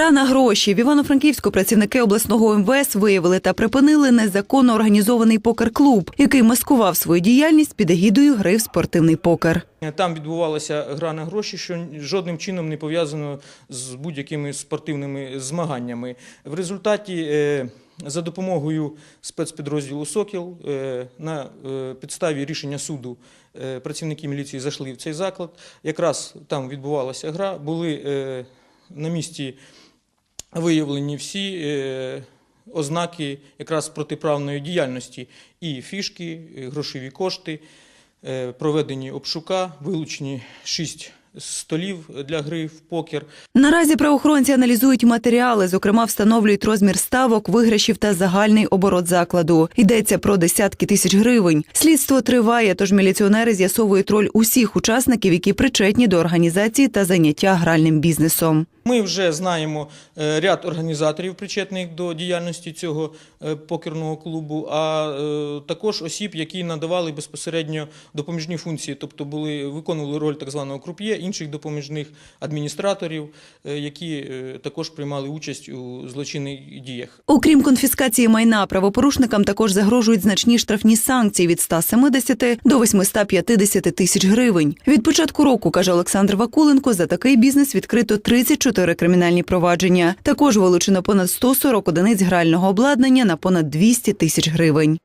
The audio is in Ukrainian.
Гра на гроші в Івано-Франківську працівники обласного МВС виявили та припинили незаконно організований покер-клуб, який маскував свою діяльність під егідою гри в спортивний покер. Там відбувалася гра на гроші, що жодним чином не пов'язано з будь-якими спортивними змаганнями. В результаті е, за допомогою спецпідрозділу Сокіл е, на е, підставі рішення суду працівники міліції зайшли в цей заклад. Якраз там відбувалася гра, були на місці виявлені всі е, ознаки якраз протиправної діяльності і фішки, і грошові кошти, е, проведені обшука, вилучені шість столів для гри в покер. Наразі правоохоронці аналізують матеріали, зокрема встановлюють розмір ставок, виграшів та загальний оборот закладу. Йдеться про десятки тисяч гривень. Слідство триває, тож міліціонери з'ясовують роль усіх учасників, які причетні до організації та заняття гральним бізнесом. Ми вже знаємо е, ряд організаторів, причетних до діяльності цього е, покерного клубу, а е, також осіб, які надавали безпосередньо допоміжні функції, тобто були виконували роль так званого круп'є, інших допоміжних адміністраторів, які також приймали участь у злочинних діях. Окрім конфіскації майна, правопорушникам також загрожують значні штрафні санкції від 170 до 850 тисяч гривень. Від початку року, каже Олександр Вакуленко, за такий бізнес відкрито 34 кримінальні провадження. Також вилучено понад 140 одиниць грального обладнання на понад 200 тисяч гривень.